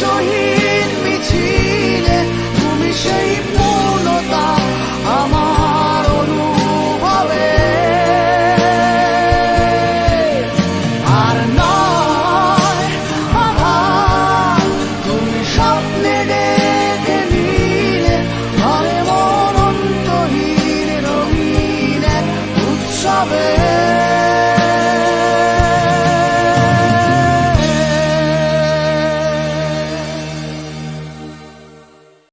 শহীদ মিছিলে তুমি সেই পূর্ণতা আমার অনুভবে। আর নয় তুমি স্বপ্নে ডেকে নিলে মন অন্তহীন রঙিন উৎসবে।